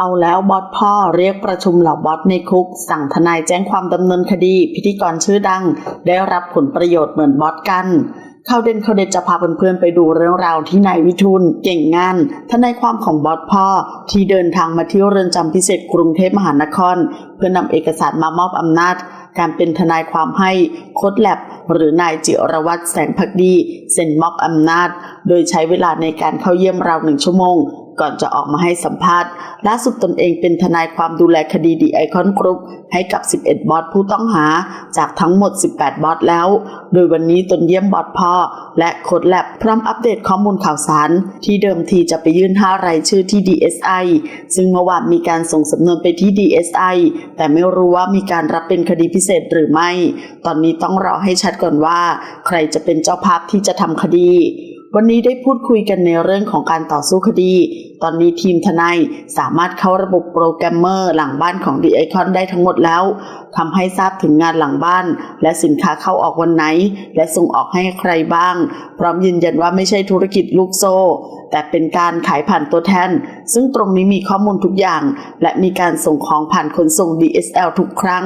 เอาแล้วบอสพ่อเรียกประชุมเหล่าบอสในคุก สั่งทนายแจ้งความดำเนินคดี พิธีกรชื่อดัง ได้รับผลประโยชน์เหมือนบอสกันข่าวเด่นข่าวเด็ดจะพาเพื่อนๆไปดูเรื่องราวที่นายวิทูลเก่งงานทนายความของบอสพ่อ ที่เดินทางมาที่เรือนจำพิเศษกรุงเทพมหานคร เพื่อนำเอกสารมามอบอำนาจ การเป็นทนายความให้โคดแลบหรือนายจิรวัตรแสงพักดีเซ็นมอบอำนาจ โดยใช้เวลาในการเข้าเยี่ยมราวหนึ่งชั่วโมง ก่อนจะออกมาให้สัมภาษณ์ ล่าสุดตนเองเป็นทนายความดูแลคดีดีไอคอนกรุ๊ปให้กับ 11 บอสผู้ต้องหา จากทั้งหมด 18 บอสแล้ว โดยวันนี้ตนเยี่ยมบอสพ่อ และโคดแลบพร้อมอัปเดตข้อมูลข่าวสาร ที่เดิมทีจะไปยื่น 5 รายชื่อที่ DSI ซึ่งเมื่อวานมีการส่งสำนวนไปที่ DSI แต่ไม่รู้ว่ามีการรับเป็นคดีพิเศษหรือไม่ ตอนนี้ต้องรอให้ชัดก่อนว่า ใครจะเป็นเจ้าภาพที่จะทำคดี วันนี้ได้พูดคุยกันในเรื่องของการต่อสู้คดี ตอนนี้ทีมทนายสามารถเข้าระบบโปรแกรมเมอร์หลังบ้านของดีไอคอนได้ทั้งหมดแล้วทำให้ทราบถึงงานหลังบ้าน และสินค้าเข้าออกวันไหน และส่งออกให้ใครบ้าง พร้อมยืนยันว่าไม่ใช่ธุรกิจลูกโซ่ แต่เป็นการขายผ่านตัวแทน ซึ่งตรงนี้มีข้อมูลทุกอย่าง และมีการส่งของผ่านขนส่ง DSL ทุกครั้ง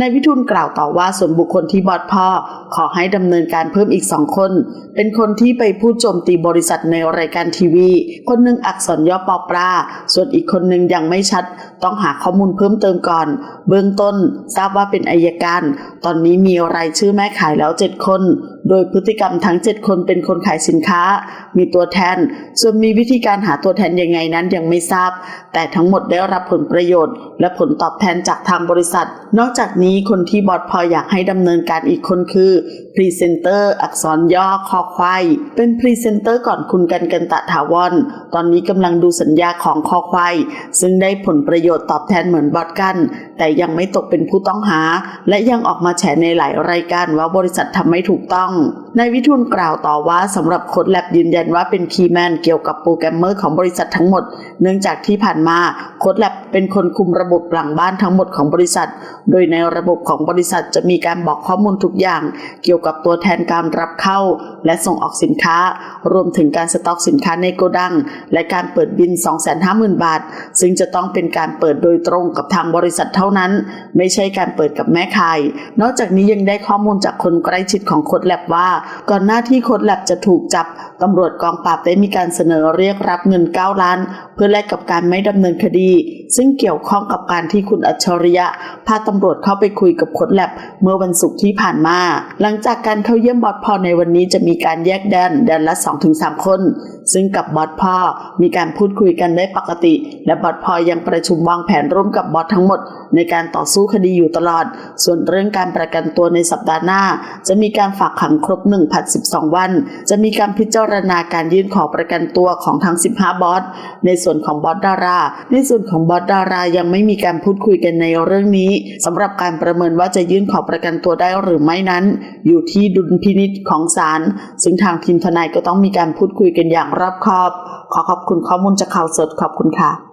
นายวิทูลกล่าวต่อว่าส่วนบุคคลที่บอดพ่อ ขอให้ดำเนินการเพิ่มอีกสองคน เป็นคนที่ไปพูดโจมตีบริษัทในรายการทีวี คนหนึ่งอักษรย่อปอปลาส่วนอีกคนหนึ่งยังไม่ชัด ต้องหาข้อมูลเพิ่มเติมก่อน เบื้องต้นทราบว่าเป็นอายการ ตอนนี้มีรายชื่อแม่ขายแล้ว 7 คน โดยพฤติกรรมทั้ง 7 คนเป็นคนขายสินค้า มีตัวแทน ส่วนมีวิธีการหาตัวแทนยังไงนั้นยังไม่ทราบ แต่ทั้งหมดได้รับผลประโยชน์ และผลตอบแทนจากทางบริษัท นอกจากนี้คนที่บอดพออยากให้ดำเนินการอีกคนคือพรีเซนเตอร์อักษรย่อคอควายเป็นพรีเซนเตอร์ก่อนคุณกันกันตะถาวรตอนนี้กำลังดูสัญญาของคอควายซึ่งได้ผลประโยชน์ตอบแทนเหมือนบอดกัน แต่ยังไม่ตกเป็นผู้ต้องหา และยังออกมาแฉในหลายรายการว่าบริษัททำไม่ถูกต้อง นายวิทูลกล่าวต่อว่าสำหรับโค้ดแลบยืนยันว่าเป็นคีย์แมนเกี่ยวกับโปรแกรมเมอร์ของบริษัททั้งหมด เนื่องจากที่ผ่านมาโค้ดแลบเป็นคนคุมระบบหลังบ้านทั้งหมดของบริษัท โดยในระบบของบริษัทจะมีการบอกข้อมูลทุกอย่าง เกี่ยวกับตัวแทนการรับเข้า และส่งออกสินค้า รวมถึงการสต็อกสินค้าในโกดัง และการเปิดบิน 250,000 บาท ซึ่งจะต้องเป็นการเปิดโดยตรงกับทางบริษัทเท่านั้น ไม่ใช่การเปิดกับแม่ขาย นอกจากนี้ยังได้ข้อมูลจากคนใกล้ชิดของโค้ดแลบว่าก่อนหน้าที่โค้ดแลบจะถูกจับตำรวจกองปราบได้มีการเสนอเรียกรับเงิน 9 ล้าน เพื่อแลกกับการไม่ดำเนินคดีซึ่งเกี่ยวข้องกับการที่คุณอัจฉริยะพาตำรวจเข้าไปคุยกับโค้ดแลบเมื่อวันศุกร์ที่ผ่านมา หลังจากการเข้าเยี่ยมบอสพอในวันนี้จะมีการแยกแดนแดนละ 2-3 คน ซึ่งกับบอสพ่อมีการพูดคุยกันได้ปกติ และบอสพอยังประชุมวางแผนร่วมกับบอสทั้งหมด ในการต่อสู้คดีอยู่ตลอด ส่วนเรื่องการประกันตัวในสัปดาห์หน้า จะมีการฝากขังครบ1ผัด12 วัน จะมีการพิจารณาการยื่นขอประกันตัวของทั้ง 15 บอสในส่วนของบอสดารา ในส่วนของบอสดารายังไม่มีการพูดคุยกันในเรื่องนี้สำหรับการประเมินว่าจะยื่นขอประกันตัวได้หรือไม่นั้น อยู่ที่ดุลพินิษของศาลซึ่งทางทีมทนายก็ต้องมีการพูดคุยกันอย่างรอบคอบ ขอขอบคุณข้อมูลจากข่าวสดขอบคุณค่ะ